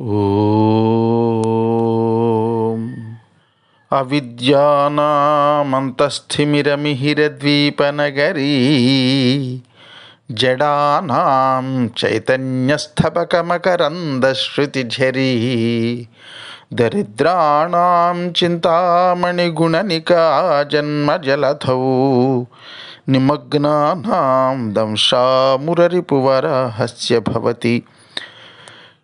ఓం. అవిద్యానామంతస్థిమిరమిహిరద్వీపనగరీ జడానాం చైతన్యస్థపకమకరందశ్రుతిఝరీ దరిద్రాణం చింతామణిగుణనికా జన్మజలధౌ నిమగ్నానాం దంశామురరిపువరహస్య భవతి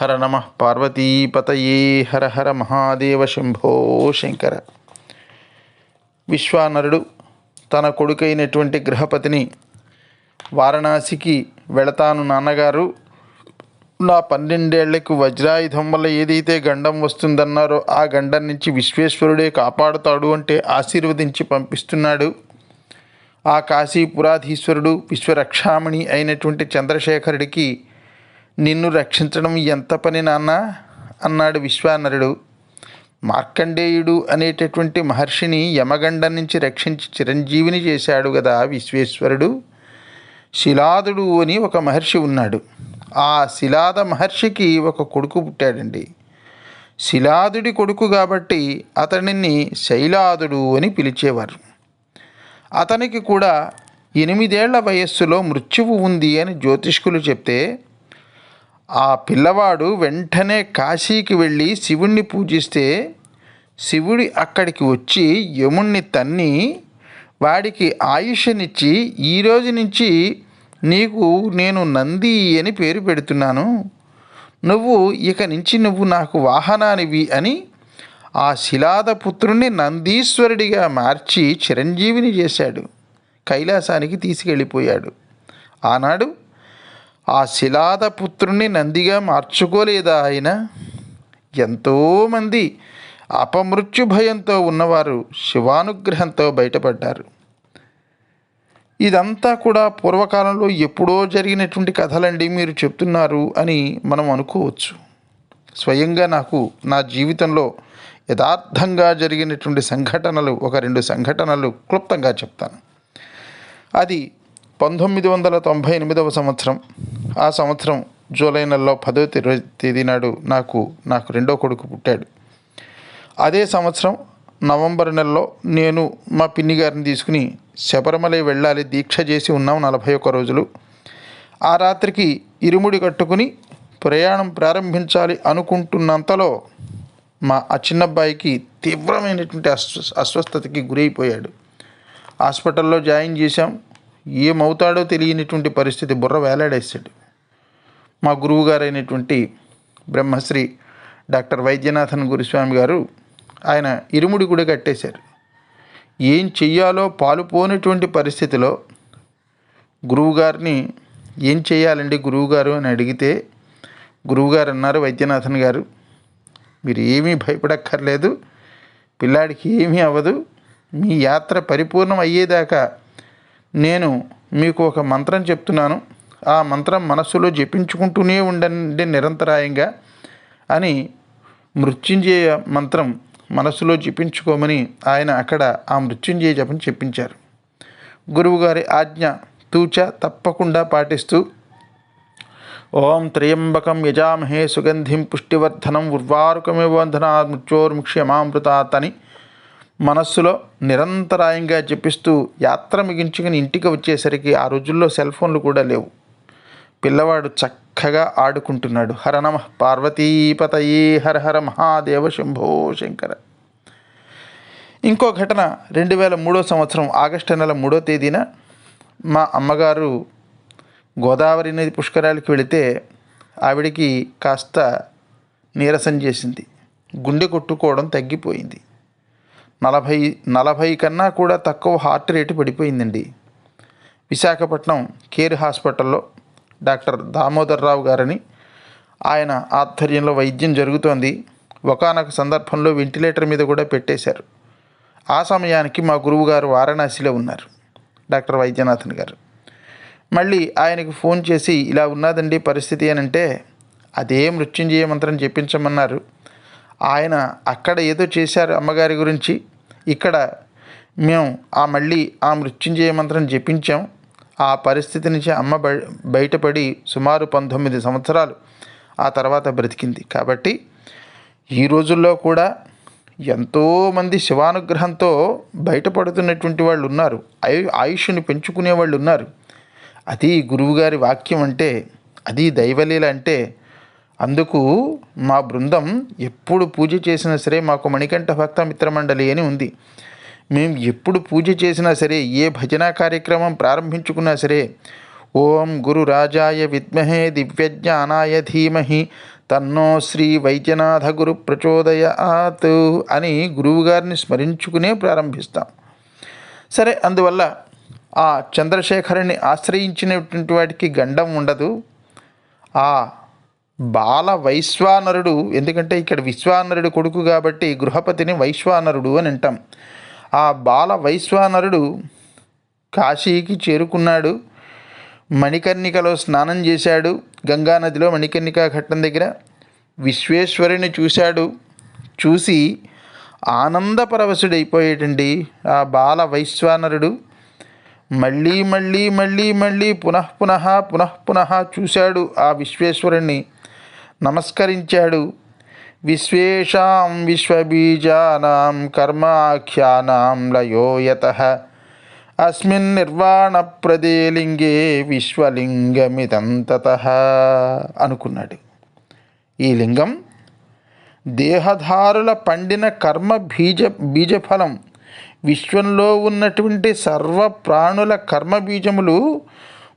హర నమ పార్వతీపతయే హర హర మహాదేవ శంభో శంకర. విశ్వానరుడు తన కొడుకైనటువంటి గృహపతిని వారణాసికి వెళతాను నాన్నగారు. నా పన్నెండేళ్ళకు వజ్రాయుధం వల్ల ఏదైతే గండం వస్తుందన్నారో ఆ గండం నుంచి విశ్వేశ్వరుడే కాపాడుతాడు అంటే ఆశీర్వదించి పంపిస్తున్నాడు. ఆ కాశీపురాధీశ్వరుడు విశ్వరక్షామణి అయినటువంటి చంద్రశేఖరుడికి నిన్ను రక్షించడం ఎంత పని నాన్న? అన్నాడు విశ్వానరుడు. మార్కండేయుడు అనేటటువంటి మహర్షిని యమగండం నుంచి రక్షించి చిరంజీవిని చేశాడు కదా విశ్వేశ్వరుడు. శిలాదుడు అని ఒక మహర్షి ఉన్నాడు. ఆ శిలాద మహర్షికి ఒక కొడుకు పుట్టాడండి. శిలాదుడి కొడుకు కాబట్టి అతనిని శైలాదుడు అని పిలిచేవారు. అతనికి కూడా ఎనిమిదేళ్ళ వయస్సులో మృత్యువు ఉంది అని జ్యోతిష్కులు చెప్తే ఆ పిల్లవాడు వెంటనే కాశీకి వెళ్ళి శివుణ్ణి పూజిస్తే శివుడి అక్కడికి వచ్చి యముణ్ణి తన్ని వాడికి ఆయుష్నిచ్చి ఈ రోజు నుంచి నీకు నేను నంది అని పేరు పెడుతున్నాను. నువ్వు ఇక నుంచి నువ్వు నాకు వాహనానివి అని ఆ శిలాదపుత్రుణ్ణి నందీశ్వరుడిగా మార్చి చిరంజీవిని చేశాడు. కైలాసానికి తీసుకెళ్ళిపోయాడు. ఆనాడు ఆ శిలాదపుత్రుణ్ణి నందిగా మార్చుకోలేదా ఆయన? ఎంతోమంది అపమృత్యు భయంతో ఉన్నవారు శివానుగ్రహంతో బయటపడ్డారు. ఇదంతా కూడా పూర్వకాలంలో ఎప్పుడో జరిగినటువంటి కథలండి మీరు చెప్తున్నారు అని మనం అనుకోవచ్చు. స్వయంగా నాకు నా జీవితంలో యథార్థంగా జరిగినటువంటి సంఘటనలు ఒక రెండు సంఘటనలు క్లుప్తంగా చెప్తాను. అది పంతొమ్మిది వందల తొంభై ఎనిమిదవ సంవత్సరం. ఆ సంవత్సరం జూలై నెలలో పదో తేదీ నాడు నాకు నాకు రెండో కొడుకు పుట్టాడు. అదే సంవత్సరం నవంబర్ నెలలో నేను మా పిన్ని గారిని తీసుకుని శబరిమలై వెళ్ళాలి దీక్ష చేసి ఉన్నాం నలభై ఒక్క రోజులు. ఆ రాత్రికి ఇరుముడి కట్టుకుని ప్రయాణం ప్రారంభించాలి అనుకుంటున్నంతలో మా ఆ చిన్నబ్బాయికి తీవ్రమైనటువంటి అస్వ అస్వస్థతకి గురైపోయాడు. హాస్పిటల్లో జాయిన్ చేశాం. ఏమవుతాడో తెలియనటువంటి పరిస్థితి బుర్ర వేలాడేశాడు. మా గురువు గారైనటువంటి బ్రహ్మశ్రీ డాక్టర్ వైద్యనాథన్ గురుస్వామి గారు ఆయన ఇరుముడి కూడా కట్టేశారు. ఏం చెయ్యాలో పాలుపోనటువంటి పరిస్థితిలో గురువుగారిని ఏం చేయాలండి గురువుగారు అని అడిగితే గురువుగారు అన్నారు వైద్యనాథన్ గారు మీరు ఏమీ భయపడక్కర్లేదు పిల్లాడికి ఏమీ అవ్వదు మీ యాత్ర పరిపూర్ణం అయ్యేదాకా నేను మీకు ఒక మంత్రం చెప్తున్నాను. ఆ మంత్రం మనస్సులో జపించుకుంటూనే ఉండండి నిరంతరాయంగా అని మృత్యుంజయ మంత్రం మనస్సులో జపించుకోమని ఆయన అక్కడ ఆ మృత్యుంజయ జపం చెప్పించారు. గురువుగారి ఆజ్ఞ తూచ తప్పకుండా పాటిస్తూ ఓం త్రయంబకం యజామహే సుగంధిం పుష్టివర్ధనం ఉర్వారుకమివ వంధనా అని మనస్సులో నిరంతరాయంగా జపిస్తూ యాత్ర ముగించుకుని ఇంటికి వచ్చేసరికి ఆ రోజుల్లో సెల్ ఫోన్లు కూడా లేవు. పిల్లవాడు చక్కగా ఆడుకుంటున్నాడు. హర నమ. పార్వతీపతయే హర హర మహాదేవ శంభో శంకర. ఇంకో ఘటన రెండు వేల మూడో సంవత్సరం ఆగస్టు నెల మూడో తేదీన మా అమ్మగారు గోదావరి నది పుష్కరాలకి వెళితే ఆవిడికి కాస్త నీరసం చేసింది. గుండె కొట్టుకోవడం తగ్గిపోయింది. నలభై నలభై కన్నా కూడా తక్కువ హార్ట్ రేటు పడిపోయిందండి. విశాఖపట్నం కేర్ హాస్పిటల్లో డాక్టర్ దామోదర్ రావు గారని ఆయన ఆధ్వర్యంలో వైద్యం జరుగుతోంది. ఒకనొక సందర్భంలో వెంటిలేటర్ మీద కూడా పెట్టేశారు. ఆ సమయానికి మా గురువు గారు వారణాసిలో ఉన్నారు. డాక్టర్ వైద్యనాథన్ గారు. మళ్ళీ ఆయనకు ఫోన్ చేసి ఇలా ఉన్నదండి పరిస్థితి అని అంటే అదే మృత్యుంజయ మంత్రం చెప్పించమన్నారు ఆయన అక్కడ ఏదో చేశారు అమ్మగారి గురించి. ఇక్కడ మేము ఆ మళ్ళీ ఆ మృత్యుంజయ మంత్రం జపించాం. ఆ పరిస్థితి నుంచి అమ్మ బయటపడి సుమారు పంతొమ్మిది సంవత్సరాలు ఆ తర్వాత బ్రతికింది. కాబట్టి ఈ రోజుల్లో కూడా ఎంతోమంది శివానుగ్రహంతో బయటపడుతున్నటువంటి వాళ్ళు ఉన్నారు. ఆయు ఆయుష్ని పెంచుకునే వాళ్ళు ఉన్నారు. అది గురువుగారి వాక్యం అంటే అది దైవలీల అంటే అందుకు మా బృందం ఎప్పుడు పూజ చేసినా సరే మాకు మణికంఠ భక్త మిత్రమండలి అని ఉంది. మేము ఎప్పుడు పూజ చేసినా సరే ఏ భజన కార్యక్రమం ప్రారంభించుకున్నా సరే ఓం గురు రాజాయ విద్మహే దివ్యజ్ఞానాయ ధీమహి తన్నో శ్రీ వైద్యనాథ గురు ప్రచోదయాత్ అని గురువుగారిని స్మరించుకునే ప్రారంభిస్తాం. సరే అందువల్ల ఆ చంద్రశేఖరుని ఆశ్రయించినటువంటి వాటికి గండం ఉండదు. ఆ బాల వైశ్వానరుడు ఎందుకంటే ఇక్కడ విశ్వానరుడు కొడుకు కాబట్టి గృహపతిని వైశ్వానరుడు అని అంటాం. ఆ బాల వైశ్వానరుడు కాశీకి చేరుకున్నాడు. మణికర్ణికలో స్నానం చేశాడు. గంగానదిలో మణికర్ణిక ఘట్టం దగ్గర విశ్వేశ్వరుని చూశాడు. చూసి ఆనందపరవశుడైపోయేటండి ఆ బాల వైశ్వానరుడు. మళ్ళీ మళ్ళీ మళ్ళీ మళ్ళీ పునః పునః పునః పునః చూశాడు ఆ విశ్వేశ్వరుణ్ణి. నమస్కరించాడు. విశ్వేషాం విశ్వబీజానాం కర్మాఖ్యానాం లయోయత అస్మిన్ నిర్వాణ ప్రదేలింగే విశ్వలింగమిదంతత అనుకున్నాడు ఈ లింగం దేహధారుల పండిన కర్మ బీజ బీజఫలం. విశ్వంలో ఉన్నటువంటి సర్వ ప్రాణుల కర్మ బీజములు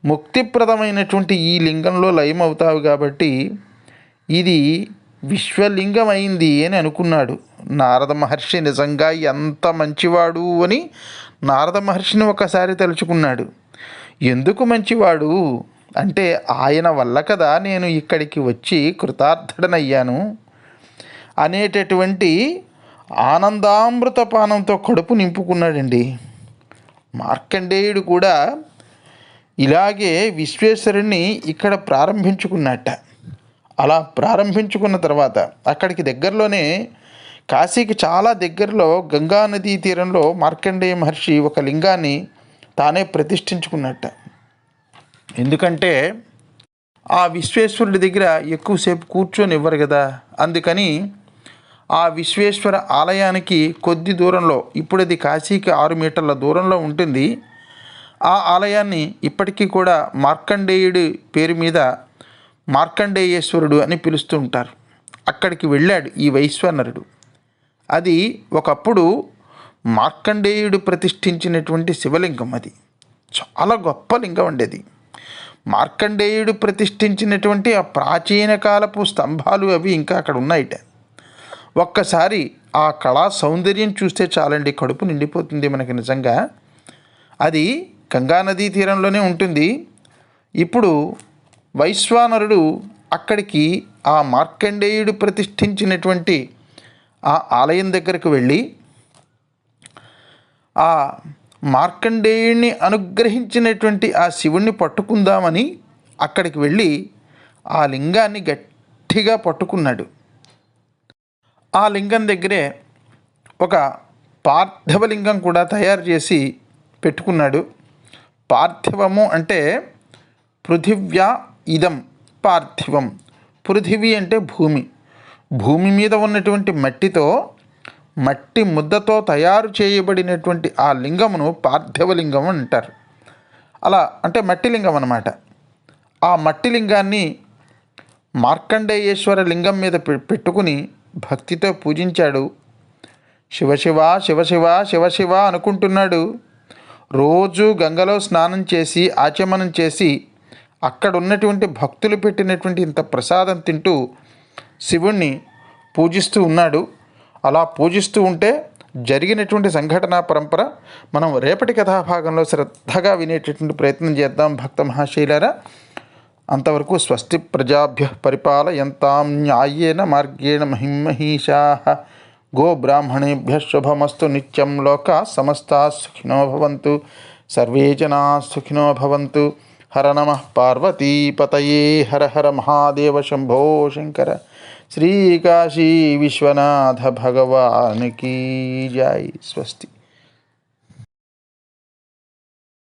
ముక్తిప్రదమైనటువంటి ఈ లింగంలో లయమవుతావు కాబట్టి ఇది విశ్వలింగం అయింది అని అనుకున్నాడు. నారద మహర్షి నిజంగా ఎంత మంచివాడు అని నారద మహర్షిని ఒకసారి తలుచుకున్నాడు. ఎందుకు మంచివాడు? అంటే ఆయన వల్ల కదా నేను ఇక్కడికి వచ్చి కృతార్థుడనయ్యాను. అనేటటువంటి ఆనందామృతపానంతో కడుపు నింపుకున్నాడండి. మార్కండేయుడు కూడా ఇలాగే విశ్వేశ్వరుణ్ణి ఇక్కడ ప్రారంభించుకున్నట్ట. అలా ప్రారంభించుకున్న తర్వాత అక్కడికి దగ్గరలోనే కాశీకి చాలా దగ్గరలో గంగా నదీ తీరంలో మార్కండేయ మహర్షి ఒక లింగాన్ని తానే ప్రతిష్ఠించుకున్నట్ట. ఎందుకంటే ఆ విశ్వేశ్వరుడి దగ్గర ఎక్కువసేపు కూర్చొని ఇవ్వరు కదా. అందుకని ఆ విశ్వేశ్వర ఆలయానికి కొద్ది దూరంలో ఇప్పుడు అది కాశీకి ఆరు మీటర్ల దూరంలో ఉంటుంది. ఆ ఆలయాన్ని ఇప్పటికీ కూడా మార్కండేయుడి పేరు మీద మార్కండేయేశ్వరుడు అని పిలుస్తూ ఉంటారు. అక్కడికి వెళ్ళాడు ఈ వైశ్వనరుడు. అది ఒకప్పుడు మార్కండేయుడు ప్రతిష్ఠించినటువంటి శివలింగం అది. చాలా గొప్ప లింగం అండి అది. మార్కండేయుడు ప్రతిష్ఠించినటువంటి ఆ ప్రాచీన కాలపు స్తంభాలు అవి ఇంకా అక్కడ ఉన్నాయిట. ఒక్కసారి ఆ కళా సౌందర్యం చూస్తే చాలండి కడుపు నిండిపోతుంది మనకి నిజంగా. అది గంగానదీ తీరంలోనే ఉంటుంది. ఇప్పుడు వైశ్వానరుడు అక్కడికి ఆ మార్కండేయుడు ప్రతిష్ఠించినటువంటి ఆ ఆలయం దగ్గరకు వెళ్ళి ఆ మార్కండేయుడిని అనుగ్రహించినటువంటి ఆ శివుణ్ణి పట్టుకుందామని అక్కడికి వెళ్ళి ఆ లింగాన్ని గట్టిగా పట్టుకున్నాడు. ఆ లింగం దగ్గరే ఒక పార్థివలింగం కూడా తయారు చేసి పెట్టుకున్నాడు. పార్థివము అంటే పృథివ్యా ఇదం పార్థివం. పృథివీ అంటే భూమి. భూమి మీద ఉన్నటువంటి మట్టితో మట్టి ముద్దతో తయారు చేయబడినటువంటి ఆ లింగమును పార్థివలింగం అంటారు. అలా అంటే మట్టి లింగం అన్నమాట. ఆ మట్టి లింగాన్ని మార్కండేయేశ్వర లింగం మీద పె- పెట్టుకుని భక్తితో పూజించాడు. శివశివ శివశివ శివశివ అనుకుంటున్నాడు. రోజు గంగలో స్నానం చేసి ఆచమనం చేసి అక్కడ ఉన్నటువంటి భక్తులు పెట్టినటువంటి ఇంత ప్రసాదం తింటూ శివుణ్ణి పూజిస్తూ ఉన్నాడు. అలా పూజిస్తూ ఉంటే జరిగినటువంటి సంఘటన పరంపర మనం రేపటి కథాభాగంలో శ్రద్ధగా వినేటటువంటి ప్రయత్నం చేద్దాం భక్త మహాశైలారా. అంతవరకు స్వస్తి ప్రజాభ్య పరిపాలయంతాం న్యాయేన మార్గేణ మహిమహీషా. గో బ్రాహ్మణేభ్య శుభమస్తు నిత్యం లోక సమస్తా సుఖినో భవంతు. సర్వే జనా సుఖినో భవంతు. హర నమ పార్వతీపతయే హర హర మహాదేవ శంభో శంకర శ్రీకాశీ విశ్వనాథ భగవానికి జై స్వస్తి